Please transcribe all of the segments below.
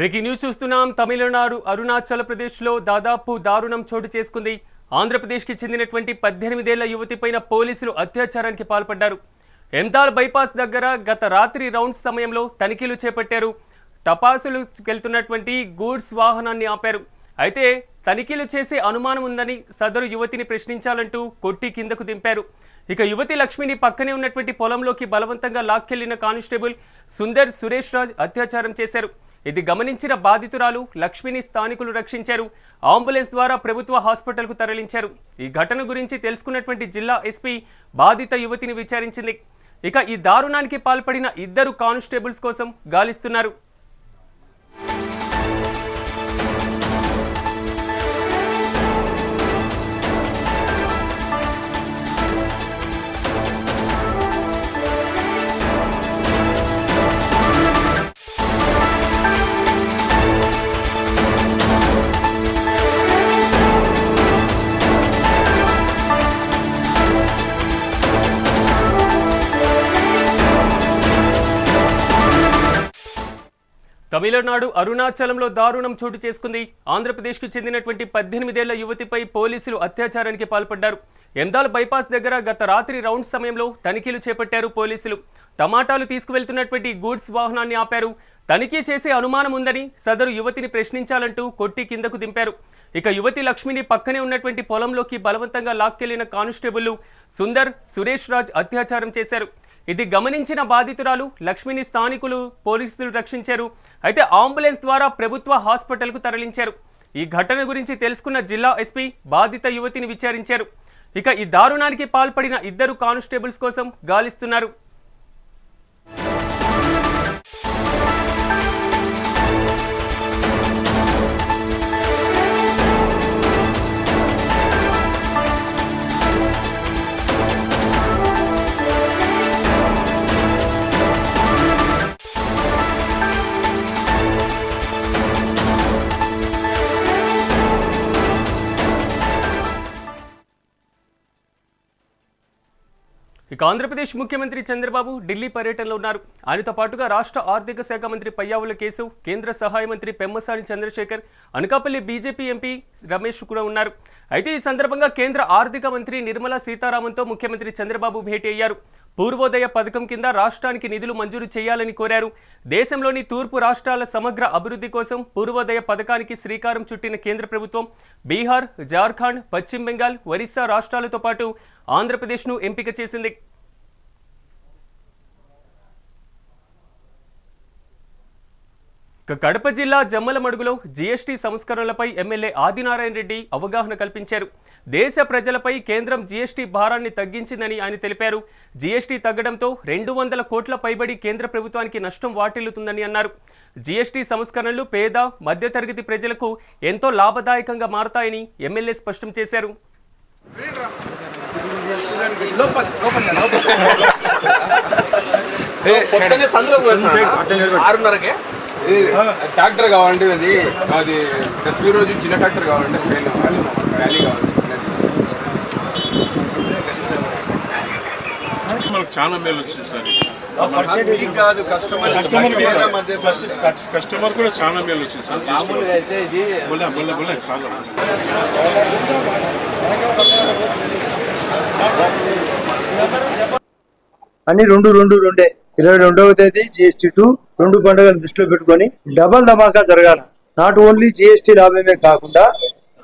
Breaking news చూస్తున్నాం. తమిళనాడు అరుణాచల్ ప్రదేశ్లో దాదాపు దారుణం చోటు చేసుకుంది. ఆంధ్రప్రదేశ్కి చెందినటువంటి పద్దెనిమిదేళ్ళ యువతిపైన పోలీసులు అత్యాచారానికి పాల్పడ్డారు. ఎంతాల్ బైపాస్ దగ్గర గత రాత్రి రౌండ్స్ సమయంలో తనిఖీలు చేపట్టారు. టపాసులు వెళ్తున్నటువంటి గూడ్స్ వాహనాన్ని ఆపారు. అయితే తనిఖీలు చేసే అనుమానం ఉందని సదరు యువతిని ప్రశ్నించాలంటూ కొట్టి కిందకు దింపారు. ఇక యువతి లక్ష్మిని పక్కనే ఉన్నటువంటి పొలంలోకి బలవంతంగా లాక్కెళ్ళిన కానిస్టేబుల్ సుందర్ సురేష్ రాజ్ అత్యాచారం చేశారు. ఇది గమనించిన బాధితురాలు లక్ష్మిని స్థానికులు రక్షించారు. అంబులెన్స్ ద్వారా ప్రభుత్వ హాస్పిటల్కు తరలించారు. ఈ ఘటన గురించి తెలుసుకున్నటువంటి జిల్లా ఎస్పీ బాధిత యువతిని విచారించింది. ఇక ఈ దారుణానికి పాల్పడిన ఇద్దరు కానిస్టేబుల్స్ కోసం గాలిస్తున్నారు. నాడు అరుణాచలంలో దారుణం చోటు చేసుకుంది. ఆంధ్రప్రదేశ్కు చెందినటువంటి పద్దెనిమిదేళ్ళ యువతిపై పోలీసులు అత్యాచారానికి పాల్పడ్డారు. ఎందాల్ బైపాస్ దగ్గర గత రాత్రి రౌండ్ సమయంలో తనిఖీలు చేపట్టారు పోలీసులు. టమాటాలు తీసుకువెళ్తున్నటువంటి గూడ్స్ వాహనాన్ని ఆపారు. తనిఖీ చేసే అనుమానం ఉందని సదరు యువతిని ప్రశ్నించాలంటూ కొట్టి కిందకు దింపారు. ఇక యువతి లక్ష్మిని పక్కనే ఉన్నటువంటి పొలంలోకి బలవంతంగా లాక్కెళ్ళిన కానిస్టేబుల్ సుందర్ సురేష్ రాజ్ అత్యాచారం చేశారు. ఇది గమనించిన బాధితురాలు లక్ష్మిని స్థానికులు పోలీసులు రక్షించారు. అయితే అంబులెన్స్ ద్వారా ప్రభుత్వ హాస్పిటల్కు తరలించారు. ఈ ఘటన గురించి తెలుసుకున్న జిల్లా ఎస్పీ బాధిత యువతిని విచారించారు. ఇక ఈ దారుణానికి పాల్పడిన ఇద్దరు కానిస్టేబుల్స్ కోసం గాలిస్తున్నారు. ఇక ఆంధ్రప్రదేశ్ ముఖ్యమంత్రి చంద్రబాబు ఢిల్లీ పర్యటనలో ఉన్నారు. ఆయనతో పాటుగా రాష్ట్ర ఆర్థిక శాఖ మంత్రి పయ్యావుల కేశవ్ కేంద్ర సహాయ మంత్రి పెమ్మసాని చంద్రశేఖర్ అనకాపల్లి బీజేపీ ఎంపీ రమేష్ కూడా ఉన్నారు. అయితే ఈ సందర్భంగా కేంద్ర ఆర్థిక మంత్రి నిర్మలా సీతారామన్తో ముఖ్యమంత్రి చంద్రబాబు భేటీ అయ్యారు. పూర్వోదయ పథకం కింద రాష్ట్రానికి నిధులు మంజూరు చేయాలని కోరారు. దేశంలోని తూర్పు రాష్ట్రాల సమగ్ర అభివృద్ధి కోసం పూర్వోదయ పథకానికి శ్రీకారం చుట్టిన కేంద్ర ప్రభుత్వం బీహార్ జార్ఖండ్ పశ్చిమ బెంగాల్ ఒరిస్సా రాష్ట్రాలతో పాటు ఆంధ్రప్రదేశ్ను ఎంపిక చేసింది. కడప జిల్లా జమ్మలమడుగులో జీఎస్టీ సంస్కరణలపై ఎమ్మెల్యే ఆదినారాయణ రెడ్డి అవగాహన కల్పించారు. దేశ ప్రజలపై కేంద్రం జీఎస్టీ భారాన్ని తగ్గించిందని ఆయన తెలిపారు. జీఎస్టీ తగ్గడంతో రెండు వందల కోట్ల పైబడి కేంద్ర ప్రభుత్వానికి నష్టం వాటిల్లుతుందని అన్నారు. జీఎస్టీ సంస్కరణలు పేద మధ్యతరగతి ప్రజలకు ఎంతో లాభదాయకంగా మారతాయని ఎమ్మెల్యే స్పష్టం చేశారు. పొద్దున్నే సందులో. ఆరున్నరకే. ఇది ట్రాక్టర్ కావాలంటే అది అది ఎస్పీ రోజు చిన్న ట్రాక్టర్ కావాలంటే ట్రైన్ ర్యాలీ కావాలి చిన్నది మనకు చాలా మేలు వచ్చింది సార్ కాదు కస్టమర్ కస్టమర్ మధ్య కస్టమర్ కూడా చాలా మేలు వచ్చింది సార్. మామూలుగా అయితే ఇది బోలే బోలే బోలే చాలా అన్ని రెండు రెండు రెండే. ఇరవై రెండవ తేదీ జిఎస్టీ టూ రెండు పండుగలు దృష్టిలో పెట్టుకొని డబల్ ధమాకా జరగాల. నాట్ ఓన్లీ జిఎస్టీ లాభమే కాకుండా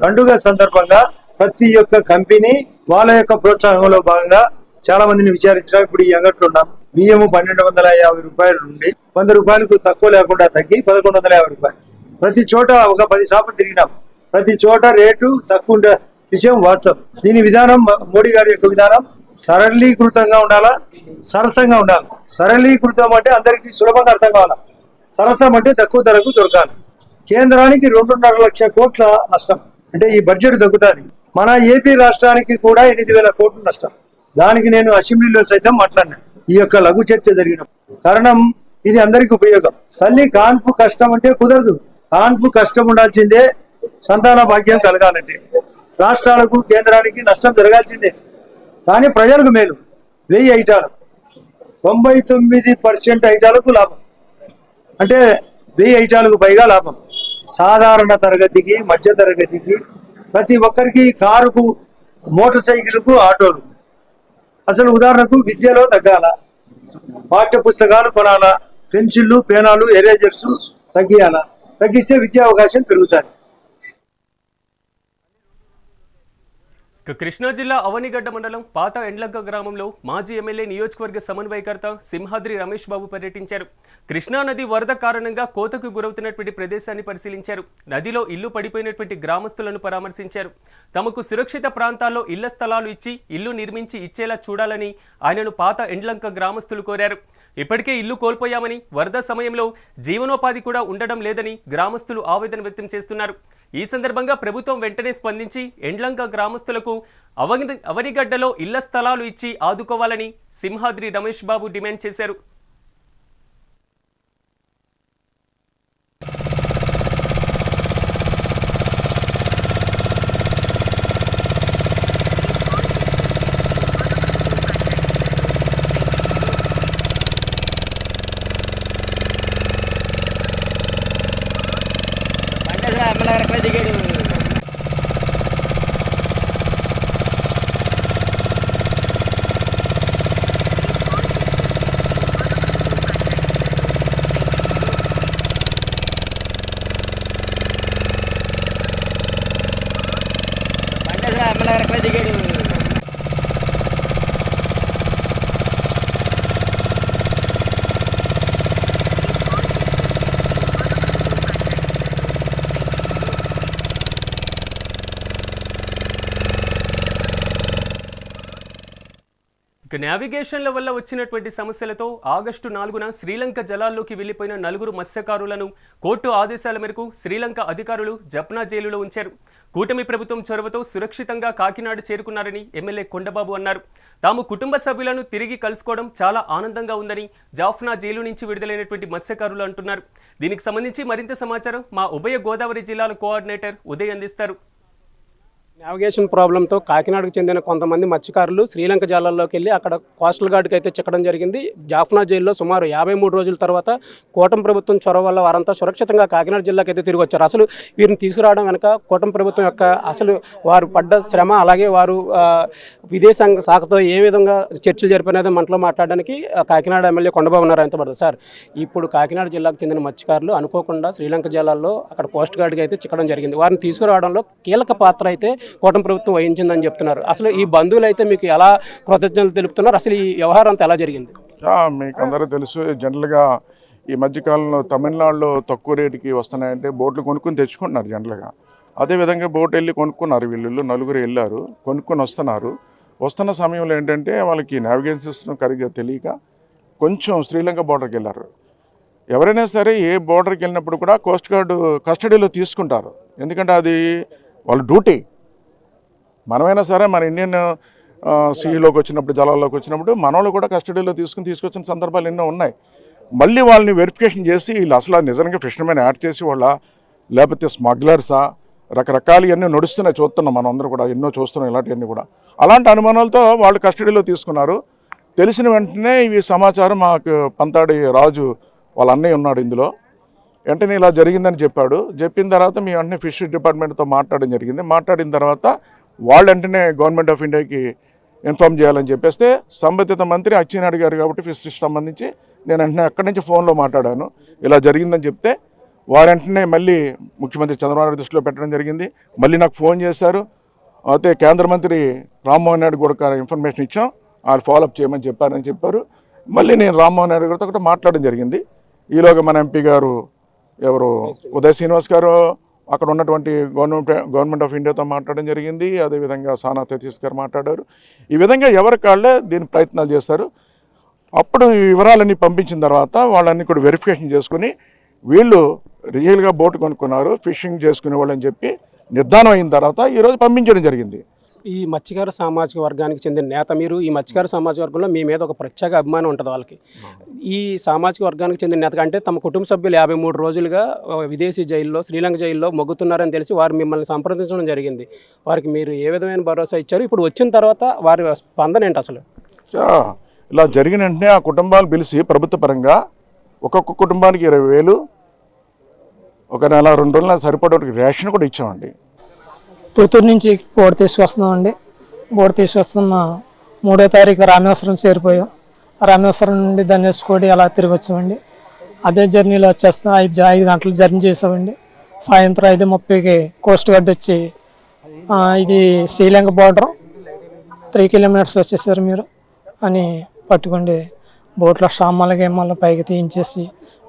పండుగ సందర్భంగా ప్రతి ఒక్క కంపెనీ వాళ్ళ యొక్క ప్రోత్సాహంలో భాగంగా చాలా మందిని విచారించడం ఇప్పుడు ఈ అంగట్లో ఉన్నాం. బియ్యం పన్నెండు వందల యాభై రూపాయలు నుండి వంద రూపాయలకు తక్కువ లేకుండా తగ్గి పదకొండు వందల యాభై రూపాయలు. ప్రతి చోట ఒక పది షాపులు తిరిగినాం. ప్రతి చోట రేటు తక్కువ ఉండే విషయం వాస్తవం. దీని విధానం మోడీ గారి యొక్క విధానం సరళీకృతంగా ఉండాలా? సరసంగా ఉండాలి? సరళీకృతం అంటే అందరికీ సులభంగా అర్థం కావాలా? సరసం అంటే తక్కువ ధరకు దొరకాలి. కేంద్రానికి రెండున్నర లక్ష కోట్ల నష్టం. అంటే ఈ బడ్జెట్ తగ్గుతుంది మన ఏపీ రాష్ట్రానికి కూడా ఎనిమిది వేల కోట్ల నష్టం. దానికి నేను అసెంబ్లీలో సైతం మాట్లాడినా. ఈ యొక్క లఘు చర్చ జరిగిన కారణం ఇది అందరికి ఉపయోగం. తల్లి కాన్పు కష్టం అంటే కుదరదు. కాన్పు కష్టం ఉండాల్సిందే సంతాన భాగ్యం కలగాలంటే. రాష్ట్రాలకు కేంద్రానికి నష్టం జరగాల్సిందే. కానీ ప్రజలకు మేలు. వెయ్యి ఐటాలు. తొంభై తొమ్మిది పర్సెంట్ ఐటాలకు లాభం. అంటే వెయ్యి ఐటాలకు పైగా లాభం. సాధారణ తరగతికి మధ్య తరగతికి ప్రతి ఒక్కరికి కారుకు మోటార్ సైకిల్కు ఆటోలు. అసలు ఉదాహరణకు విద్యలో తగ్గాల? పాఠ్య పుస్తకాలు కొనాలా? పెన్సిళ్ళు పేనాలు ఎరేజర్స్ తగ్గియాలా? తగ్గిస్తే విద్యా అవకాశం పెరుగుతుంది. కృష్ణా జిల్లా అవనిగడ్డ మండలం పాత ఎండ్లంక గ్రామంలో మాజీ ఎమ్మెల్యే నియోజకవర్గ సమన్వయకర్త సింహాద్రి రమేష్ బాబు పర్యటించారు. కృష్ణా నది వరద కారణంగా కోతకు గురవుతున్నటువంటి ప్రదేశాన్ని పరిశీలించారు. నదిలో ఇల్లు పడిపోయినటువంటి గ్రామస్తులను పరామర్శించారు. తమకు సురక్షిత ప్రాంతాల్లో ఇళ్ళ స్థలాలు ఇచ్చి ఇల్లు నిర్మించి ఇచ్చేలా చూడాలని ఆయనను పాత ఎండ్లంక గ్రామస్తులు కోరారు. ఇప్పటికే ఇల్లు కోల్పోయామని వరద సమయంలో జీవనోపాధి కూడా ఉండడం లేదని గ్రామస్తులు ఆవేదన వ్యక్తం చేస్తున్నారు. ఈ సందర్భంగా ప్రభుత్వం వెంటనే స్పందించి ఎండ్లంక గ్రామస్తులకు అవని అవనిగడ్డలో ఇళ్ళ స్థలాలు ఇచ్చి ఆదుకోవాలని సింహాద్రి రమేష్ బాబు డిమాండ్ చేశారు పండేశ్వర ఎమ్మెల్యే గారు ఎక్కడ దిగాడు పండేశ్వర ఎమ్మెల్యే గారు ఎక్కడ దిగాడు నావిగేషన్ల వల్ల వచ్చినటువంటి సమస్యలతో ఆగస్టు నాలుగున శ్రీలంక జలాల్లోకి వెళ్ళిపోయిన నలుగురు మత్స్యకారులను కోర్టు ఆదేశాల మేరకు శ్రీలంక అధికారులు జప్నా జైలులో ఉంచారు. కూటమి ప్రభుత్వం చొరవతో సురక్షితంగా కాకినాడ చేరుకున్నారని ఎమ్మెల్యే కొండబాబు అన్నారు. తాము కుటుంబ సభ్యులను తిరిగి కలుసుకోవడం చాలా ఆనందంగా ఉందని జాఫ్నా జైలు నుంచి విడుదలైనటువంటి మత్స్యకారులు అంటున్నారు. దీనికి సంబంధించి మరింత సమాచారం మా ఉభయ గోదావరి జిల్లాల కోఆర్డినేటర్ ఉదయ్ అందిస్తారు. నావిగేషన్ ప్రాబ్లంతో కాకినాడకు చెందిన కొంతమంది మత్స్యకారులు శ్రీలంక జలాల్లోకి వెళ్ళి అక్కడ కోస్టల్ గార్డ్కి అయితే చిక్కడం జరిగింది. జాఫ్నా జైల్లో సుమారు యాభై మూడు రోజుల తర్వాత కూటమి ప్రభుత్వం చొరవ వల్ల వారంతా సురక్షితంగా కాకినాడ జిల్లాకి అయితే తిరిగి వచ్చారు. అసలు వీరిని తీసుకురావడం వెనక కూటమి ప్రభుత్వం యొక్క అసలు వారు పడ్డ శ్రమ అలాగే వారు విదేశాంగ శాఖతో ఏ విధంగా చర్చలు జరిపినది మనలో మాట్లాడడానికి ఆ, కాకినాడ ఎమ్మెల్యే కొండబాబు ఉన్నారు ఎంత పడుతుంది సార్ ఇప్పుడు కాకినాడ జిల్లాకు చెందిన మత్స్యకారులు అనుకోకుండా శ్రీలంక జిల్లాలో అక్కడ కోస్ట్ గార్డ్కి అయితే చిక్కడం జరిగింది. వారిని తీసుకురావడంలో కీలక పాత్ర అయితే కూటమి ప్రభుత్వం వహించిందని చెప్తున్నారు. అసలు ఈ బంధువులు అయితే మీకు ఎలా కృతజ్ఞతలు తెలుపుతున్నారు? అసలు ఈ వ్యవహారం అంతా ఎలా జరిగింది? మీకు అందరూ తెలుసు జనరల్గా ఈ మధ్యకాలంలో తమిళనాడులో తక్కువ రేటుకి వస్తున్నాయంటే బోట్లు కొనుక్కొని తెచ్చుకుంటున్నారు జనరల్గా. అదేవిధంగా బోట్ వెళ్ళి కొనుక్కున్నారు వీళ్ళు నలుగురు వెళ్ళారు కొనుక్కొని వస్తున్నారు. వస్తున్న సమయంలో ఏంటంటే వాళ్ళకి నావిగేషన్ సిస్టమ్ కరిగ్గా తెలియక కొంచెం శ్రీలంక బోర్డర్కి వెళ్ళారు. ఎవరైనా సరే ఏ బోర్డర్కి వెళ్ళినప్పుడు కూడా కోస్ట్ గార్డు కస్టడీలో తీసుకుంటారు. ఎందుకంటే అది వాళ్ళ డ్యూటీ. మనమైనా సరే మన ఇండియన్ సీలోకి వచ్చినప్పుడు జలాల్లోకి వచ్చినప్పుడు మనోళ్ళు కూడా కస్టడీలో తీసుకుని తీసుకొచ్చిన సందర్భాలు ఎన్నో ఉన్నాయి. మళ్ళీ వాళ్ళని వెరిఫికేషన్ చేసి వీళ్ళు అసలు నిజంగా ఫిషర్మెన్ యాడ్ చేసి వాళ్ళ లేకపోతే స్మగ్లర్సా రకరకాలు ఇవన్నీ నడుస్తున్నాయి చూస్తున్నాం మనం అందరూ కూడా ఎన్నో చూస్తున్నాం ఇలాంటివన్నీ కూడా. అలాంటి అనుమానాలతో వాళ్ళు కస్టడీలో తీసుకున్నారు. తెలిసిన వెంటనే ఇవి సమాచారం మాకు పంతాడి రాజు వాళ్ళ అన్నయ్య ఉన్నాడు ఇందులో. వెంటనే ఇలా జరిగిందని చెప్పాడు. చెప్పిన తర్వాత మీ వెంటనే ఫిష్ డిపార్ట్మెంట్తో మాట్లాడడం జరిగింది. మాట్లాడిన తర్వాత వాళ్ళు వెంటనే గవర్నమెంట్ ఆఫ్ ఇండియాకి ఇన్ఫామ్ చేయాలని చెప్పేస్తే సంబంధిత మంత్రి అచ్చెన్నాయుడు గారు కాబట్టి ఫిషరీస్ సంబంధించి నేను వెంటనే అక్కడి నుంచి ఫోన్లో మాట్లాడాను. ఇలా జరిగిందని చెప్తే వారు వెంటనే మళ్ళీ ముఖ్యమంత్రి చంద్రబాబు నాయుడు దృష్టిలో పెట్టడం జరిగింది. మళ్ళీ నాకు ఫోన్ చేశారు. అయితే కేంద్ర మంత్రి రామ్మోహన్ నాయుడు కూడా ఇన్ఫర్మేషన్ ఇచ్చాం. వాళ్ళు ఫాలోఅప్ చేయమని చెప్పారని చెప్పారు. మళ్ళీ నేను రామ్మోహన్ నాయుడు గారితో కూడా మాట్లాడడం జరిగింది. ఈలోగా మన ఎంపీ గారు ఎవరు? ఉదయ్ శ్రీనివాస్ గారు అక్కడ ఉన్నటువంటి గవర్నమెంట్ గవర్నమెంట్ ఆఫ్ ఇండియాతో మాట్లాడడం జరిగింది. అదేవిధంగా సానా తెతీస్ గారు మాట్లాడారు. ఈ విధంగా ఎవరి కాళ్ళే దీని ప్రయత్నాలు చేస్తారు. అప్పుడు వివరాలన్నీ పంపించిన తర్వాత వాళ్ళన్నీ కూడా వెరిఫికేషన్ చేసుకుని వీళ్ళు రియల్గా బోటు కొనుక్కున్నారు ఫిషింగ్ చేసుకునే వాళ్ళని చెప్పి నిర్ధారణ అయిన తర్వాత ఈరోజు పంపించడం జరిగింది. ఈ మత్స్యకార సామాజిక వర్గానికి చెందిన నేత మీరు ఈ మత్స్యకార సామాజిక వర్గంలో మీ మీద ఒక ప్రత్యేక అభిమానం ఉంటుంది వాళ్ళకి. ఈ సామాజిక వర్గానికి చెందిన నేత అంటే తమ కుటుంబ సభ్యులు యాభై మూడు రోజులుగా విదేశీ జైల్లో శ్రీలంక జైల్లో మొగ్గుతున్నారని తెలిసి వారు మిమ్మల్ని సంప్రదించడం జరిగింది. వారికి మీరు ఏ విధమైన భరోసా ఇచ్చారు? ఇప్పుడు వచ్చిన తర్వాత వారి స్పందన ఏంటి అసలు? ఇలా జరిగిన వెంటనే ఆ కుటుంబాలు పిలిచి ప్రభుత్వ పరంగా ఒక్కొక్క కుటుంబానికి ఇరవై వేలు ఒక నెల రెండు రోజుల సరిపడే రేషన్ కూడా ఇచ్చామండి. పుత్తూరు నుంచి బోర్డు తీసుకొస్తున్నామండి తీసి తీసుకొస్తున్న మూడో తారీఖు రామేశ్వరం చేరిపోయాం. రామేశ్వరం నుండి ధనేశ్వరి అలా తిరిగి వచ్చామండి. అదే జర్నీలో వచ్చేస్తాం ఐదు ఐదు గంటలు జర్నీ చేసామండి. సాయంత్రం ఐదు ముప్పైకి కోస్ట్ గార్డ్ వచ్చి ఇది శ్రీలంక బార్డర్. త్రీ కిలోమీటర్స్ వచ్చేసారు మీరు అని పట్టుకోండి బోట్లో షామాల గేమాలను పైకి తీయించేసి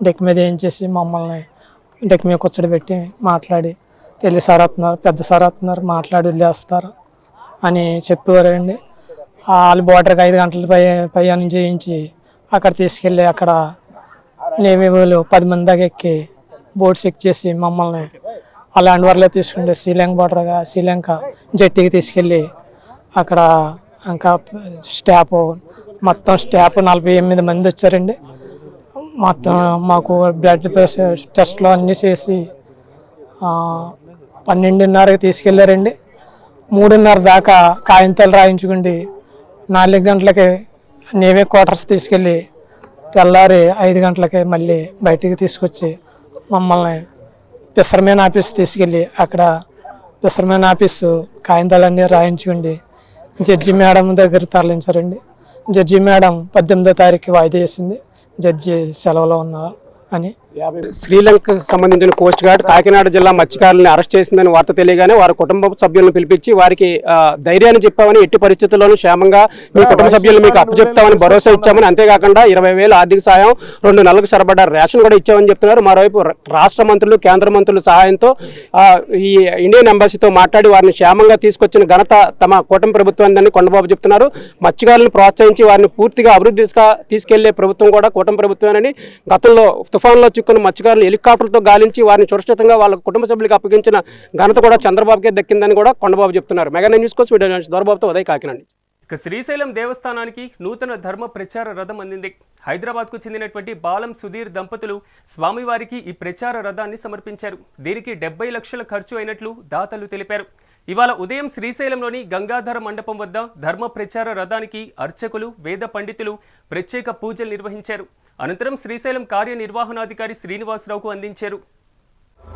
డెక్ మీద వేయించేసి మమ్మల్ని డెక్ మీద కూర్చోబెట్టి మాట్లాడి తెలియ సార్ వస్తున్నారు పెద్ద సార్ వస్తున్నారు మాట్లాడి వదిలేస్తారు అని చెప్పేవారండి. వాళ్ళు బోర్డర్కి ఐదు గంటల పై పైన చేయించి అక్కడ తీసుకెళ్ళి అక్కడ నేవీ వాళ్ళు పది మంది దాకా ఎక్కి బోట్ చెక్ చేసి మమ్మల్ని ఆ ల్యాండ్ వార్లో తీసుకుంటే శ్రీలంక బోర్డర్గా శ్రీలంక జట్టికి తీసుకెళ్ళి అక్కడ ఇంకా స్టాఫ్ మొత్తం స్టాఫ్ నలభై ఎనిమిది మంది వచ్చారండి. మొత్తం మాకు బ్లడ్ ప్రెషర్ టెస్ట్లు అన్నీ చేసి పన్నెండున్నరకి తీసుకెళ్ళారండి మూడున్నర దాకా కాగితాలు రాయించుకుండి నాలుగు గంటలకి నేవే క్వార్టర్స్ తీసుకెళ్ళి తెల్లారి ఐదు గంటలకి మళ్ళీ బయటికి తీసుకొచ్చి మమ్మల్ని పిసర్మేన్ ఆఫీస్ తీసుకెళ్ళి అక్కడ పిసర్మేన్ ఆఫీసు కాగితాలన్నీ రాయించుకోండి జడ్జి మేడం దగ్గర తరలించారండి. జడ్జి మేడం పద్దెనిమిదో తారీఖు వాయిదా వేసింది. జడ్జి సెలవులో ఉన్నారు అని శ్రీలంకకు సంబంధించిన కోస్ట్ గార్డ్ కాకినాడ జిల్లా మత్స్యకారులను అరెస్ట్ చేసిందని వార్త తెలియగానే వారి కుటుంబ సభ్యులను పిలిపించి వారికి ధైర్యాన్ని చెప్పామని ఎట్టి పరిస్థితుల్లోనూ క్షేమంగా మీ కుటుంబ సభ్యులు మీకు అప్పచెప్తామని భరోసా ఇచ్చామని అంతేకాకుండా ఇరవై వేలు ఆర్థిక సాయం రెండు నెలలకు సరిపడా రేషన్ కూడా ఇచ్చామని చెప్తున్నారు. మరోవైపు రాష్ట్ర మంత్రులు కేంద్ర మంత్రుల సహాయంతో ఈ ఇండియన్ ఎంబాసీతో మాట్లాడి వారిని క్షేమంగా తీసుకొచ్చిన ఘనత తమ కూటమి ప్రభుత్వాన్ని కొండబాబు చెప్తున్నారు. మత్స్యకారులను ప్రోత్సహించి వారిని పూర్తిగా అభివృద్ధి తీసుకెళ్ళే ప్రభుత్వం కూడా కూటమి ప్రభుత్వమేనని గతంలో తుఫాన్లో చిక్కున్న మత్స్యకారులు హెలికాప్టర్తో గాలించి వారిని సురక్షితంగా వాళ్ళ కుటుంబ సభ్యులకు అప్పగించిన ఘనత కూడా చంద్రబాబుకే దక్కిందని కూడా కొండబాబు చెప్తున్నారు. మెగా న్యూస్ కోసం వీడియో దొరబాబుతో ఉదయ్ కాకినండి ఇక శ్రీశైలం దేవస్థానానికి నూతన ధర్మ ప్రచార రథం అందింది. హైదరాబాద్కు చెందినటువంటి బాలం సుధీర్ దంపతులు స్వామివారికి ఈ ప్రచార రథాన్ని సమర్పించారు. దీనికి డెబ్బై లక్షల ఖర్చు అయినట్లు దాతలు తెలిపారు. ఇవాళ ఉదయం శ్రీశైలంలోని గంగాధర మండపం వద్ద ధర్మ ప్రచార రథానికి అర్చకులు వేద పండితులు ప్రత్యేక పూజలు నిర్వహించారు. అనంతరం శ్రీశైలం కార్యనిర్వహణాధికారి శ్రీనివాసరావుకు అందించారు.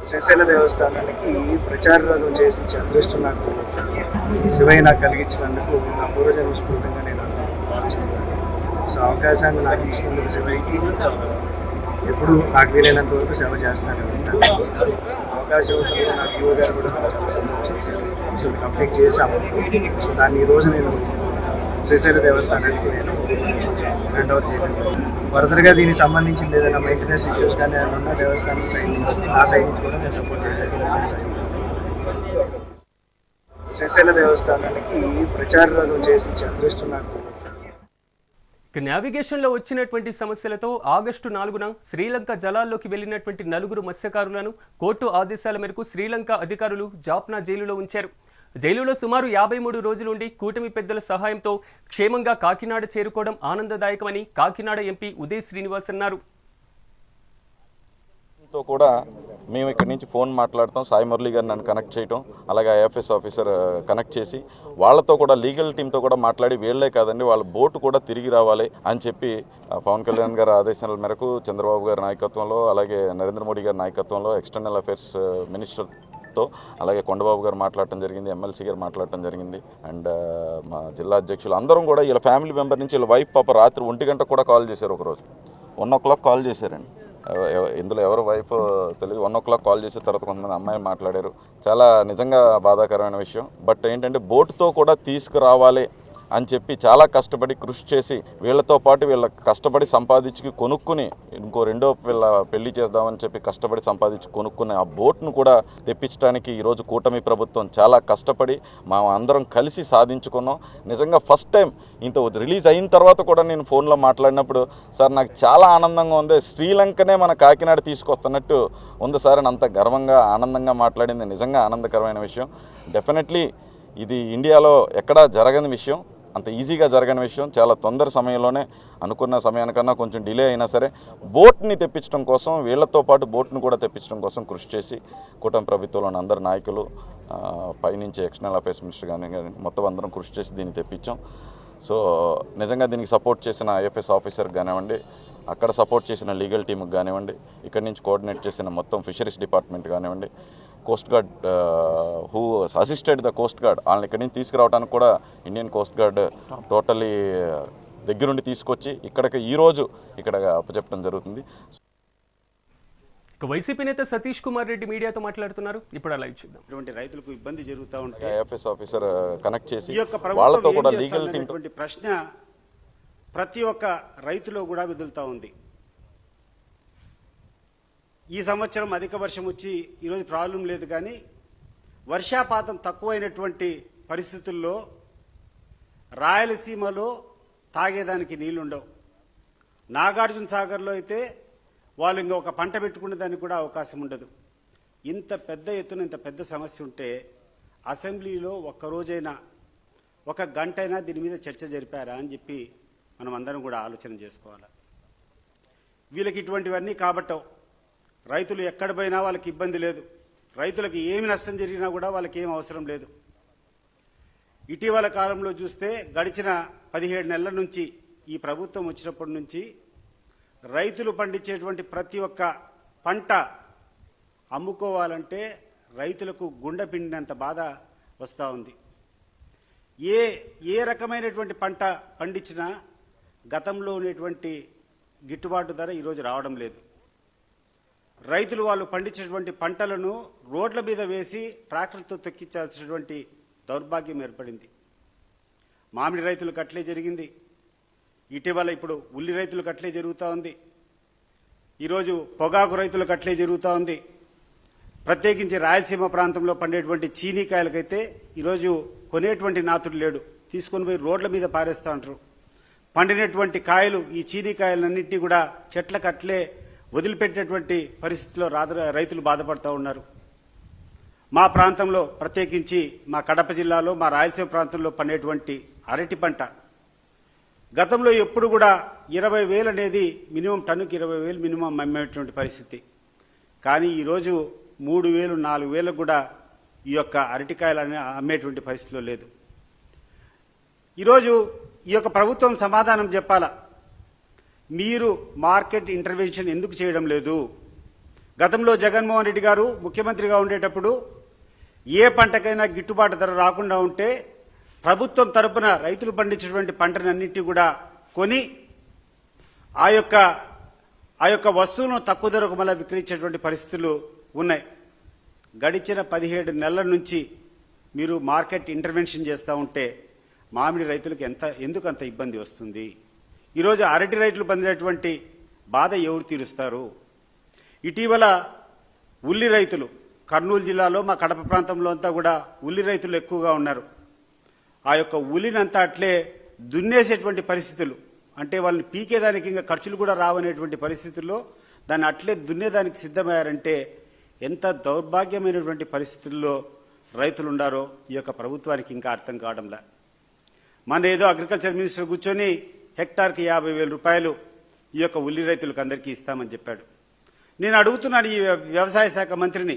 శ్రీశైల దేవస్థానానికి ప్రచార రథం చేసి అదృష్టం నాకు శివయ్య నాకు కలిగించినందుకు నా పూర్వజన్మ స్ఫూర్తిగా నేను భావిస్తున్నాను. సో అవకాశాన్ని నాకు ఇచ్చినందుకు శివయ్యకి ఎప్పుడు నాకు వీలైనంత వరకు సేవ చేస్తానే ఉంటాను అవకాశం ఉన్నప్పుడు నాకు యువ గారు కూడా చాలా సపోర్ట్ చేశారు సో అది కంప్లీట్ చేశాము. సో దాన్ని ఈరోజు నేను శ్రీశైల దేవస్థానానికి నేను హ్యాండ్ ఓవర్ చేయడం ఫర్దర్గా దీనికి సంబంధించింది ఏదైనా మెయింటెనెన్స్ ఇష్యూస్ కానీ ఏమైనా ఉన్నా దేవస్థానం సైడ్ నుంచి నా సైడ్ నుంచి కూడా నేను సపోర్ట్ చేయడానికి శ్రీశైల దేవస్థానానికి ప్రచార రథం చేసి అదృష్టం నాకు నావిగేషన్లో వచ్చినటువంటి సమస్యలతో ఆగస్టు నాలుగున శ్రీలంక జలాల్లోకి వెళ్ళినటువంటి నలుగురు మత్స్యకారులను కోర్టు ఆదేశాల మేరకు శ్రీలంక అధికారులు జాప్నా జైలులో ఉంచారు. జైలులో సుమారు యాభై మూడు రోజులుండి కూటమి పెద్దల సహాయంతో క్షేమంగా కాకినాడ చేరుకోవడం ఆనందదాయకమని కాకినాడ ఎంపీ ఉదయ్ శ్రీనివాస్ అన్నారు. తో కూడా మేము ఇక్కడి నుంచి ఫోన్ మాట్లాడతాం. సాయి మురళి గారు నన్ను కనెక్ట్ చేయటం అలాగే ఐఎఫ్ఎస్ ఆఫీసర్ కనెక్ట్ చేసి వాళ్ళతో కూడా లీగల్ టీంతో కూడా మాట్లాడి వీళ్ళే కాదండి వాళ్ళ బోటు కూడా తిరిగి రావాలి అని చెప్పి పవన్ కళ్యాణ్ గారి ఆదేశాల మేరకు చంద్రబాబు గారి నాయకత్వంలో అలాగే నరేంద్ర మోడీ గారి నాయకత్వంలో ఎక్స్టర్నల్ అఫైర్స్ మినిస్టర్తో అలాగే కొండబాబు గారు మాట్లాడటం జరిగింది ఎమ్మెల్సీ గారు మాట్లాడటం జరిగింది. అండ్ మా జిల్లా అధ్యక్షులు అందరం కూడా వీళ్ళ ఫ్యామిలీ మెంబర్ నుంచి వీళ్ళ వైఫ్ పాప రాత్రి ఒంటి గంట కూడా కాల్ చేశారు ఒకరోజు. వన్ ఓ క్లాక్ కాల్ చేశారండి. ఇందులో ఎవరు వైఫ్ తెలియదు వన్ ఓ క్లాక్ కాల్ చేసిన తర్వాత కొంతమంది అమ్మాయిలు మాట్లాడారు. చాలా నిజంగా బాధాకరమైన విషయం. బట్ ఏంటంటే బోటుతో కూడా తీసుకురావాలి అని చెప్పి చాలా కష్టపడి కృషి చేసి వీళ్ళతో పాటు వీళ్ళ కష్టపడి సంపాదించి కొనుక్కుని ఇంకో రెండో పిల్ల పెళ్ళి చేద్దామని చెప్పి కష్టపడి సంపాదించి కొనుక్కుని ఆ బోట్ను కూడా తెప్పించడానికి ఈరోజు కూటమి ప్రభుత్వం చాలా కష్టపడి మా అందరం కలిసి సాధించుకున్నాం. నిజంగా ఫస్ట్ టైం ఇంత రిలీజ్ అయిన తర్వాత కూడా నేను ఫోన్లో మాట్లాడినప్పుడు సార్ నాకు చాలా ఆనందంగా ఉంది. శ్రీలంకనే మన కాకినాడ తీసుకొస్తున్నట్టు ఉంది సార్ అని అంత గర్వంగా ఆనందంగా మాట్లాడింది. నిజంగా ఆనందకరమైన విషయం. డెఫినెట్లీ ఇది ఇండియాలో ఎక్కడా జరగని విషయం. అంత ఈజీగా జరగని విషయం. చాలా తొందర సమయంలోనే అనుకున్న సమయానికన్నా కొంచెం డిలే అయినా సరే బోట్ని తెప్పించడం కోసం వీళ్ళతో పాటు బోట్ని కూడా తెప్పించడం కోసం కృషి చేసి కూటమి ప్రభుత్వంలోని అందరు నాయకులు పైనుంచి ఎక్స్టర్నల్ అఫేర్స్ మినిస్టర్ కానీ కానీ మొత్తం అందరం కృషి చేసి దీన్ని తెప్పించాం. సో నిజంగా దీనికి సపోర్ట్ చేసిన ఐఎఫ్ఎస్ ఆఫీసర్ కానివ్వండి అక్కడ సపోర్ట్ చేసిన లీగల్ టీంకి కానివ్వండి ఇక్కడి నుంచి కోఆర్డినేట్ చేసిన మొత్తం ఫిషరీస్ డిపార్ట్మెంట్ కానివ్వండి coast guard who assisted the coast guard వాళ్ళని ఇక్కడి నుంచి తీసుకురావడానికి కూడా ఇండియన్ కోస్ట్ గార్డ్ టోటలీ దగ్గరుండి తీసుకొచ్చి ఇక్కడికి ఈరోజు ఇక్కడ అప్పచెప్పడం జరుగుతుంది. ఇక వైసీపీ నేత సతీష్ కుమార్ రెడ్డి మీడియాతో మాట్లాడుతున్నారు. ఇప్పుడు అలా చూద్దాం. ఇటువంటి రైతులకు ఇబ్బంది జరుగుతూ ఉంటే ఐఎఫ్ఎస్ ఆఫీసర్ కనెక్ట్ చేసి ఈ యొక్క వాళ్ళతో కూడా లీగల్ ప్రశ్న ప్రతి ఒక్క రైతులో కూడా విదులుతూ ఉంది. ఈ సంవత్సరం అధిక వర్షం వచ్చి ఈరోజు ప్రాబ్లం లేదు కానీ వర్షాపాతం తక్కువైనటువంటి పరిస్థితుల్లో రాయలసీమలో తాగేదానికి నీళ్ళుండవు. నాగార్జున సాగర్లో అయితే వాళ్ళు ఇంకొక పంట పెట్టుకునే దానికి కూడా అవకాశం ఉండదు. ఇంత పెద్ద ఎత్తున ఇంత పెద్ద సమస్య ఉంటే అసెంబ్లీలో ఒక్క రోజైనా ఒక గంటైనా దీని మీద చర్చ జరిపారా అని చెప్పి మనం అందరం కూడా ఆలోచన చేసుకోవాలి? వీళ్ళకి ఇటువంటివన్నీ కాబట్టవు. రైతులు ఎక్కడ పోయినా వాళ్ళకి ఇబ్బంది లేదు. రైతులకు ఏమి నష్టం జరిగినా కూడా వాళ్ళకి ఏం అవసరం లేదు. ఇటీవల కాలంలో చూస్తే గడిచిన పదిహేడు నెలల నుంచి ఈ ప్రభుత్వం వచ్చినప్పటి నుంచి రైతులు పండించేటువంటి ప్రతి ఒక్క పంట అమ్ముకోవాలంటే రైతులకు గుండె పిండినంత బాధ వస్తూ ఉంది. ఏ ఏ రకమైనటువంటి పంట పండించినా గతంలో ఉన్నటువంటి గిట్టుబాటు ధర ఈరోజు రావడం లేదు. రైతులు వాళ్ళు పండించినటువంటి పంటలను రోడ్ల మీద వేసి ట్రాక్టర్తో తొక్కించాల్సినటువంటి దౌర్భాగ్యం ఏర్పడింది. మామిడి రైతులకు అట్లే జరిగింది. ఇటీవల ఇప్పుడు ఉల్లి రైతులకు అట్లే జరుగుతూ ఉంది. ఈరోజు పొగాకు రైతులకు అట్లే జరుగుతూ ఉంది. ప్రత్యేకించి రాయలసీమ ప్రాంతంలో పండేటువంటి చీనీకాయలకైతే ఈరోజు కొనేటువంటి నాతుడు లేడు. తీసుకొని పోయి రోడ్ల మీద పారేస్తూ ఉంటారు పండినటువంటి కాయలు ఈ చీనీకాయలన్నింటినీ కూడా చెట్లకు అట్లే వదిలిపెట్టినటువంటి పరిస్థితిలో రాద రైతులు బాధపడుతూ ఉన్నారు. మా ప్రాంతంలో ప్రత్యేకించి మా కడప జిల్లాలో మా రాయలసీమ ప్రాంతంలో పండేటువంటి అరటి పంట. గతంలో ఎప్పుడు కూడా ఇరవై వేలు అనేది మినిమం టన్నుకి ఇరవై వేలు మినిమం అమ్మేటువంటి పరిస్థితి. కానీ ఈరోజు మూడు వేలు నాలుగు వేలకు కూడా ఈ యొక్క అరటికాయలు అనే అమ్మేటువంటి పరిస్థితిలో లేదు. ఈరోజు ఈ యొక్క ప్రభుత్వం సమాధానం చెప్పాలా? మీరు మార్కెట్ ఇంటర్వెన్షన్ ఎందుకు చేయడం లేదు? గతంలో జగన్మోహన్ రెడ్డి గారు ముఖ్యమంత్రిగా ఉండేటప్పుడు ఏ పంటకైనా గిట్టుబాటు ధర రాకుండా ఉంటే ప్రభుత్వం తరపున రైతులు పండించినటువంటి పంటనన్నింటినీ కూడా కొని ఆ యొక్క ఆ యొక్క వస్తువులను తక్కువ ధరకు మళ్ళీ విక్రయించేటువంటి పరిస్థితులు ఉన్నాయి. గడిచిన పదిహేడు నెలల నుంచి మీరు మార్కెట్ ఇంటర్వెన్షన్ చేస్తూ ఉంటే మామిడి రైతులకు ఎంత ఎందుకు అంత ఇబ్బంది వస్తుంది? ఈరోజు అరటి రైతులు పొందినటువంటి బాధ ఎవరు తీరుస్తారు? ఇటీవల ఉల్లి రైతులు కర్నూలు జిల్లాలో మా కడప ప్రాంతంలో అంతా కూడా ఉల్లి రైతులు ఎక్కువగా ఉన్నారు. ఆ యొక్క ఉల్లినంతా అట్లే దున్నేసేటువంటి పరిస్థితులు అంటే వాళ్ళని పీకేదానికి ఇంకా ఖర్చులు కూడా రావనేటువంటి పరిస్థితుల్లో దాన్ని అట్లే దున్నేదానికి సిద్ధమయ్యారంటే ఎంత దౌర్భాగ్యమైనటువంటి పరిస్థితుల్లో రైతులు ఉండారో ఈ యొక్క ప్రభుత్వానికి ఇంకా అర్థం కావడంలా. మన ఏదో అగ్రికల్చర్ మినిస్టర్ కూర్చొని హెక్టార్కి యాభై వేల రూపాయలు ఈ యొక్క ఉల్లి రైతులకు అందరికీ ఇస్తామని చెప్పాడు. నేను అడుగుతున్నాను ఈ వ్యవసాయ శాఖ మంత్రిని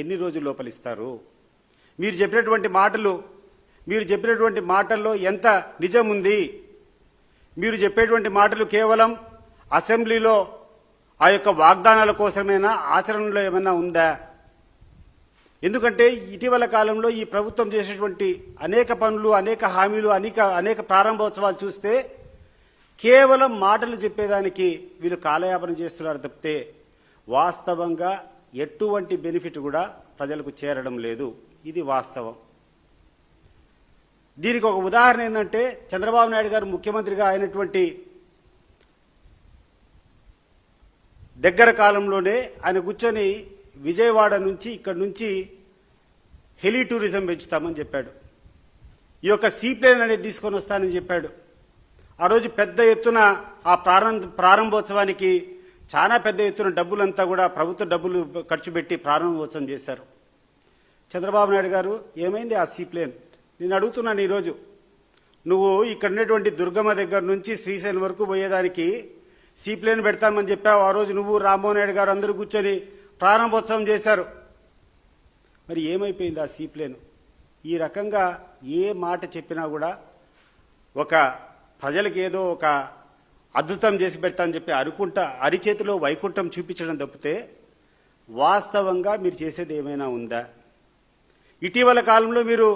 ఎన్ని రోజులు లోపలిస్తారు మీరు చెప్పినటువంటి మాటలు మీరు చెప్పినటువంటి మాటల్లో ఎంత నిజం ఉంది? మీరు చెప్పేటువంటి మాటలు కేవలం అసెంబ్లీలో ఆ యొక్క వాగ్దానాల కోసమైనా ఆచరణలో ఏమైనా ఉందా? ఎందుకంటే ఇటీవల కాలంలో ఈ ప్రభుత్వం చేసేటువంటి అనేక పనులు అనేక హామీలు అనేక అనేక ప్రారంభోత్సవాలు చూస్తే కేవలం మాటలు చెప్పేదానికి వీళ్ళు కాలయాపన చేస్తున్నారు తప్పితే వాస్తవంగా ఎటువంటి బెనిఫిట్ కూడా ప్రజలకు చేరడం లేదు. ఇది వాస్తవం. దీనికి ఒక ఉదాహరణ ఏంటంటే చంద్రబాబు నాయుడు గారు ముఖ్యమంత్రిగా అయినటువంటి దగ్గర కాలంలోనే ఆయన కూర్చొని విజయవాడ నుంచి ఇక్కడ నుంచి హెలి టూరిజం పెంచుతామని చెప్పాడు. ఈ యొక్క సీప్లేన్ అనేది తీసుకొని వస్తానని చెప్పాడు. ఆ రోజు పెద్ద ఎత్తున ఆ ప్రారంభ ప్రారంభోత్సవానికి చాలా పెద్ద ఎత్తున డబ్బులంతా కూడా ప్రభుత్వ డబ్బులు ఖర్చు పెట్టి ప్రారంభోత్సవం చేశారు. చంద్రబాబు నాయుడు గారు ఏమైంది ఆ సీప్లేన్? నేను అడుగుతున్నాను ఈరోజు. నువ్వు ఇక్కడ ఉన్నటువంటి దుర్గమ్మ దగ్గర నుంచి శ్రీశైలం వరకు పోయేదానికి సీప్లేన్ పెడతామని చెప్పావు. ఆ రోజు నువ్వు రామ్మోహన్ నాయుడు గారు అందరూ కూర్చొని ప్రారంభోత్సవం చేశారు. మరి ఏమైపోయింది ఆ సీప్లేన్? ఈ రకంగా ఏ మాట చెప్పినా కూడా ఒక ప్రజలకు ఏదో ఒక అద్భుతం చేసి పెడతా అని చెప్పి అరుకుంట అరిచేతిలో వైకుంఠం చూపించడం తప్పితే వాస్తవంగా మీరు చేసేది ఏమైనా ఉందా? ఇటీవల కాలంలో మీరు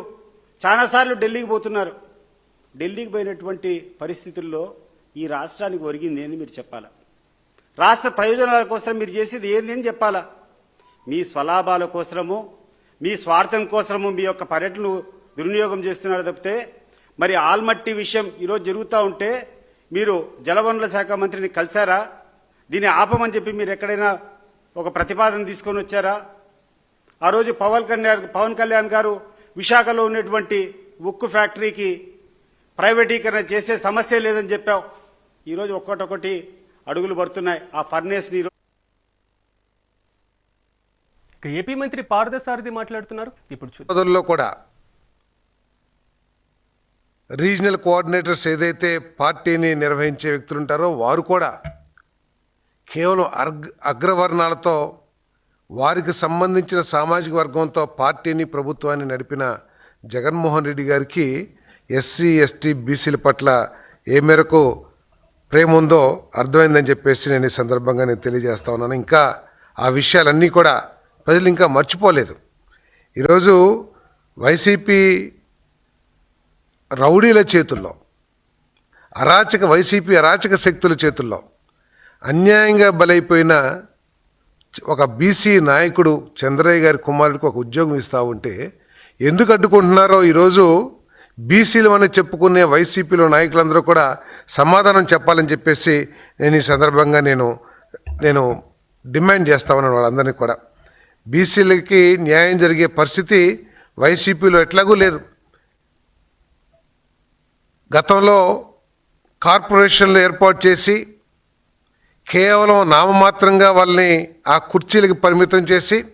చాలాసార్లు ఢిల్లీకి పోతున్నారు. ఢిల్లీకి పోయినటువంటి పరిస్థితుల్లో ఈ రాష్ట్రానికి ఒరిగింది ఏంది మీరు చెప్పాలా? రాష్ట్ర ప్రయోజనాల కోసం మీరు చేసేది ఏంది అని చెప్పాలా? మీ స్వలాభాల కోసము మీ స్వార్థం కోసము మీ యొక్క పర్యటనలు దుర్వినియోగం చేస్తున్నారు తప్పితే మరి ఆల్మట్టి విషయం ఈరోజు జరుగుతూ ఉంటే మీరు జలవనరుల శాఖ మంత్రిని కలిశారా? దీన్ని ఆపమని చెప్పి మీరు ఎక్కడైనా ఒక ప్రతిపాదన తీసుకొని వచ్చారా? ఆ రోజు పవన్ కళ్యాణ్ పవన్ కళ్యాణ్ గారు విశాఖలో ఉన్నటువంటి ఉక్కు ఫ్యాక్టరీకి ప్రైవేటీకరణ చేసే సమస్య లేదని చెప్పావు. ఈరోజు ఒక్కటొక్కటి అడుగులు పడుతున్నాయి. ఆ ఫర్నేస్ని ఇక ఏపీ మంత్రి పార్థసారథి మాట్లాడుతున్నారు. ఇప్పుడు కూడా రీజనల్ కోఆర్డినేటర్స్ ఏదైతే పార్టీని నిర్వహించే వ్యక్తులు ఉంటారో వారు కూడా కేవలం అర్గ అగ్రవర్ణాలతో వారికి సంబంధించిన సామాజిక వర్గంతో పార్టీని ప్రభుత్వాన్ని నడిపిన జగన్మోహన్ రెడ్డి గారికి ఎస్సీ ఎస్టీ బీసీల పట్ల ఏ మేరకు ప్రేమ ఉందో అర్థమైందని చెప్పేసి నేను ఈ సందర్భంగా నేను తెలియజేస్తా ఉన్నాను. ఇంకా ఆ విషయాలన్నీ కూడా ప్రజలు ఇంకా మర్చిపోలేదు. ఈరోజు వైసీపీ రౌడీల చేతుల్లో అరాచక వైసీపీ అరాచక శక్తుల చేతుల్లో అన్యాయంగా బలైపోయిన ఒక బీసీ నాయకుడు చంద్రయ్య గారి కుమారుడికి ఒక ఉద్యోగం ఇస్తూ ఉంటే ఎందుకు అడ్డుకుంటున్నారో ఈరోజు బీసీలు అని చెప్పుకునే వైసీపీలో నాయకులందరూ కూడా సమాధానం చెప్పాలని చెప్పేసి నేను ఈ సందర్భంగా నేను నేను డిమాండ్ చేస్తా ఉన్నాను వాళ్ళందరినీ కూడా. బీసీలకి న్యాయం జరిగే పరిస్థితి వైసీపీలో ఎట్లాగూ లేదు. గతంలో కార్పొరేషన్లు ఏర్పాటు చేసి కేవలం నామమాత్రంగా వాళ్ళని ఆ కుర్చీలకు పరిమితం చేసి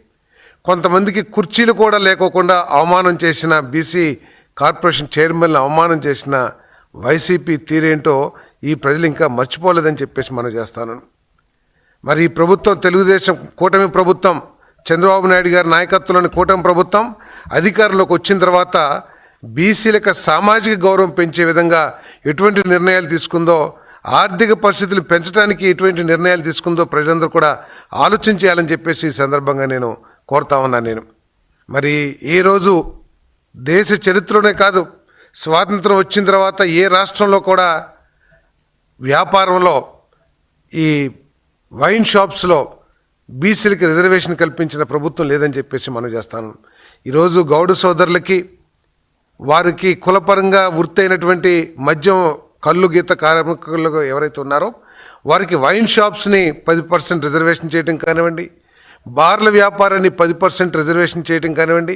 కొంతమందికి కుర్చీలు కూడా లేకోకుండా అవమానం చేసిన బీసీ కార్పొరేషన్ చైర్మన్ని అవమానం చేసిన వైసీపీ తీరేంటో ఈ ప్రజలు ఇంకా మర్చిపోలేదని చెప్పేసి మనం చేస్తాను. మరి ఈ ప్రభుత్వం తెలుగుదేశం కూటమి ప్రభుత్వం చంద్రబాబు నాయుడు గారి నాయకత్వంలోని కూటమి ప్రభుత్వం అధికారంలోకి వచ్చిన తర్వాత బీసీలకు సామాజిక గౌరవం పెంచే విధంగా ఎటువంటి నిర్ణయాలు తీసుకుందో ఆర్థిక పరిస్థితులు పెంచడానికి ఎటువంటి నిర్ణయాలు తీసుకుందో ప్రజలందరూ కూడా ఆలోచించేయాలని చెప్పేసి ఈ సందర్భంగా నేను కోరుతా ఉన్నాను నేను. మరి ఏ రోజు దేశ చరిత్రలోనే కాదు స్వాతంత్రం వచ్చిన తర్వాత ఏ రాష్ట్రంలో కూడా వ్యాపారంలో ఈ వైన్ షాప్స్లో బీసీలకి రిజర్వేషన్ కల్పించిన ప్రభుత్వం లేదని చెప్పేసి మనం చేస్తాను. ఈరోజు గౌడ సోదరులకి వారికి కులపరంగా వృత్తి అయినటువంటి మద్యం కళ్ళు గీత కార్మికులు ఎవరైతే ఉన్నారో వారికి వైన్ షాప్స్ని పది పర్సెంట్ రిజర్వేషన్ చేయడం కానివ్వండి బార్ల వ్యాపారాన్ని పది పర్సెంట్ రిజర్వేషన్ చేయడం కానివ్వండి